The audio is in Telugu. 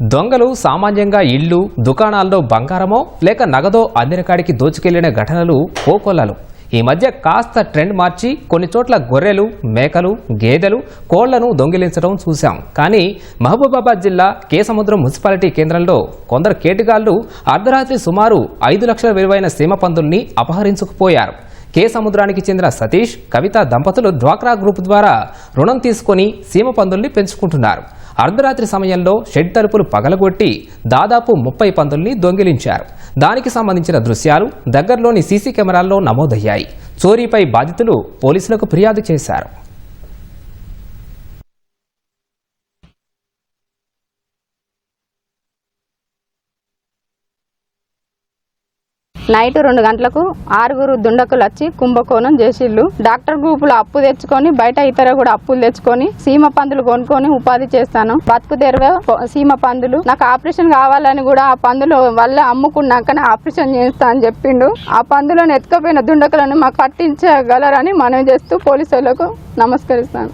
దొంగలు సామాన్యంగా ఇళ్ళు దుకాణాల్లో బంగారమో లేక నగదో అందినకాడికి దోచుకెళ్ళిన ఘటనలు కోకొల్లలు ఈ మధ్య కాస్త ట్రెండ్ మార్చి కొన్ని చోట్ల గొర్రెలు మేకలు గేదెలు కోళ్ళను దొంగిలించడం చూశాం. కానీ మహబూబాబాద్ జిల్లా కేసముద్రం మున్సిపాలిటీ కేంద్రంలో కొందరు కేటుగాళ్ళు అర్ధరాత్రి సుమారు ఐదు లక్షల విలువైన సీమ పందుల్ని అపహరించుకుపోయారు. కే సముద్రానికి చెందిన సతీష్ కవిత దంపతులు డ్వాక్రా గ్రూప్ ద్వారా రుణం తీసుకొని సీమ పందుల్ని పెంచుకుంటున్నారు. అర్ధరాత్రి సమయంలో షెడ్ తలుపులు పగలగొట్టి దాదాపు ముప్పై పందుల్ని దొంగిలించారు. దానికి సంబంధించిన దృశ్యాలు దగ్గరలోని సీసీ కెమెరాల్లో నమోదయ్యాయి. చోరీపై బాధితులు పోలీసులకు ఫిర్యాదు చేశారు. నైట్ రెండు గంటలకు ఆరుగురు దుండకులు వచ్చి కుంభకోణం చేసిళ్ళు. డాక్టర్ గ్రూపులో అప్పు తెచ్చుకొని బయట ఇతర కూడా అప్పులు తెచ్చుకొని సీమ పందులు కొనుక్కొని ఉపాధి చేస్తాను. బతుకు తెరవే సీమ పందులు. నాకు ఆపరేషన్ కావాలని కూడా ఆ పందులు వల్ల అమ్ముకున్నాకనే ఆపరేషన్ చేస్తా అని చెప్పిండు. ఆ పందులను ఎత్తుకపోయిన దుండకులను మాకు పట్టించగలరని మనవి చేస్తూ పోలీసులకు నమస్కరిస్తాను.